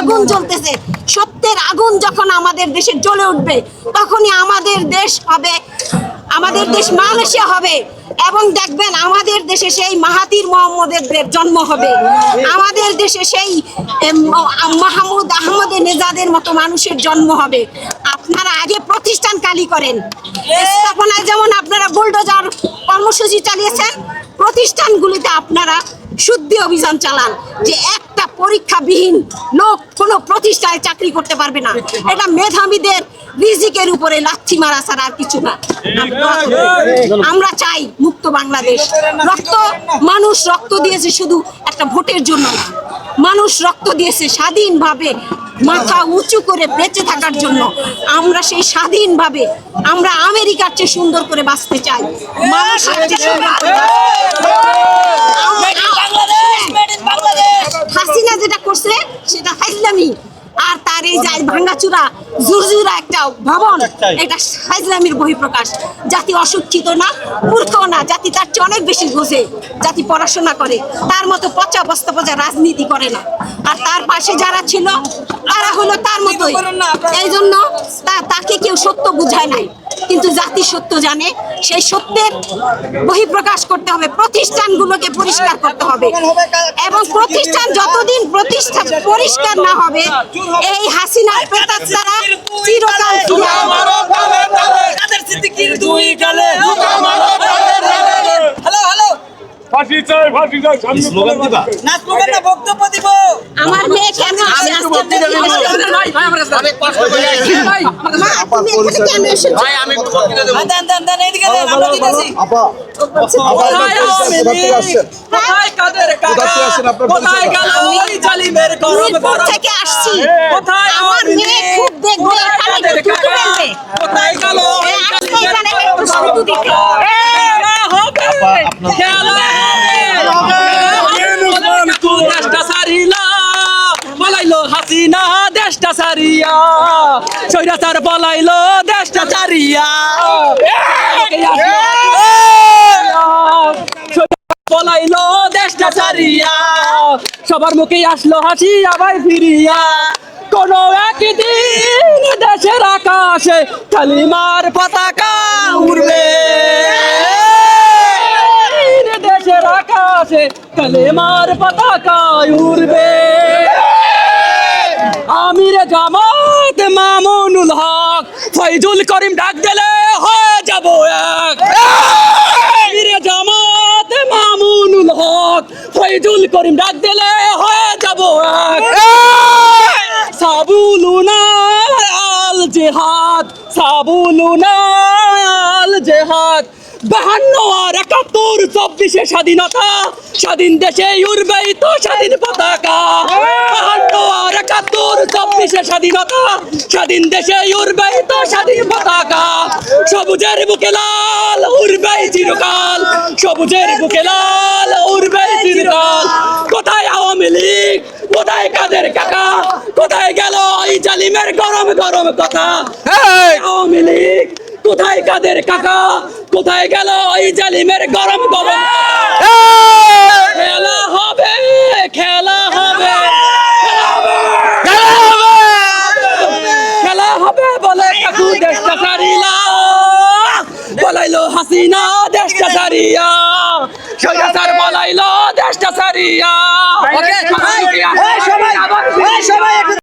আগুন জ্বলতেছে। সত্যের আগুন যখন আমাদের দেশে জ্বলে উঠবে, তখনই আমাদের দেশ হবে, আমাদের দেশ মালয়েশিয়া হবে এবং দেখবেন আমাদের দেশে সেই মাহাতির মোহাম্মদের জন্ম হবে। আমাদের দেশে সেই মাহমুদ আহমদে নেজাদের মতো মানুষের জন্ম হবে। আপনারা আগে প্রতিষ্ঠান কালি করেন। স্থাপনায় যেমন আপনারা বুলডোজার কর্মসূচি চালিয়েছেন, প্রতিষ্ঠানগুলিতে আপনারা শুদ্ধি অভিযান চালান যে একটা পরীক্ষাবিহীন লোক কোনো প্রতিষ্ঠায় চাকরি করতে পারবে না। এটা মেধাবীদের রিজিকের উপরে লাথি মারা ছাড়া আর কিছু না। আমরা চাই মুক্ত বাংলাদেশ। রক্ত, মানুষ রক্ত দিয়েছে শুধু একটা ভোটের জন্য না। মানুষ রক্ত দিয়েছে স্বাধীনভাবে মাথা উঁচু করে বেঁচে থাকার জন্য। আমরা সেই স্বাধীনভাবে আমরা আমেরিকার চেয়ে সুন্দর করে বাঁচতে চাই। মানুষের চেয়ে সুন্দর করে হাসিনা যেটা করছে সেটা ফাইজলামি। আর তার এই যে ভাঙ্গাচুরা জুরজুরা একটা ভবন এটা ফাইজলামির বহিঃপ্রকাশ। জাতি অশিক্ষিত না মূর্খ না জাতি তার চেয়ে অনেক বেশি বোঝে জাতি পড়াশোনা করে। তার মতো পচা বস্তা পচা রাজনীতি করে না। আর তার পাশে যারা ছিল তারা হলো তার মতোই। এই জন্য তাকে কেউ সত্য বুঝায় নাই। কিন্তু জাতি সত্য জানে সেই সত্যের বহিঃপ্রকাশ করতে হবে প্রতিষ্ঠানগুলোকে পরিষ্কার করতে হবে। এবং প্রতিষ্ঠান যতদিন প্রতিষ্ঠান পরিষ্কার না হবে এই হাসিনার চিরকাল না বক্তব্য দিব। আমার মেয়ে কেন আসে আজকে মা, তুমি এখানে কেন এসেছ? দেন দেন দেন এইদিকে দেন আমরা দিতেছি আপা কোথায় আওয়ামী লীগ? কোথায় কাদের কাকা? কোথায় গেল ওই জালিমের গরম গরম থেকে আসছি কোথায় আমার মেয়ে খুব দেখবে একটু থুতু কাকা? ফেলবে। কোথায় গেল ওই জালিমের গরম গরম? খেলা হবে খেলা হাসিনা দেশটা সারিয়া সৈরাচার পলাইলো দেশটা সারিয়া পলাইলো দেশটা সারিয়া সবার মুখে আসলো হাসি আবার ফিরিয়া। কোন একদিন দেশের আকাশে কালিমার পতাকা উড়বে। দেশের আকাশে কালেমার পতাকা উড়বে। আমির জামাত মামুনুল হক, ফয়জুল করিম ডাক দিলে হয়ে যাব এক। আমির জামাত মামুনুল হক, ফয়জুল করিম ডাক দিলে হয়ে যাব এক। সাবুলুনা আল জেহাদ সাবুলুনা আল জেহাদ। বাহান্ন আর একাত্তর, চব্বিশে স্বাধীনতা, স্বাধীন দেশে উড়বেই তো স্বাধীন পতাকা। বাহান্ন আর একাত্তর চব্বিশে স্বাধীনতা স্বাধীন দেশে উড়বেই তো স্বাধীন পতাকা। সবুজের বুকে লাল উড়বেই চিরকাল। সবুজের বুকে লাল উড়বেই চিরকাল। কোথায় আওয়ামী লীগ? কোথায় কাদের কাকা? কোথায় গেল এই জালিমের গরম গরম কথা? আওয়ামী লীগ কোথায় কাদের কাকা? কোথায় গেল এই জালিমের গরম গরম খেলা হবে খেলা হবে খেলা হবে বলে কাকু দেশটা সারিলা বলাইলো হাসিনা দেশটা সারিয়া সৈরাচার বলাইলো দেশটা সারিয়া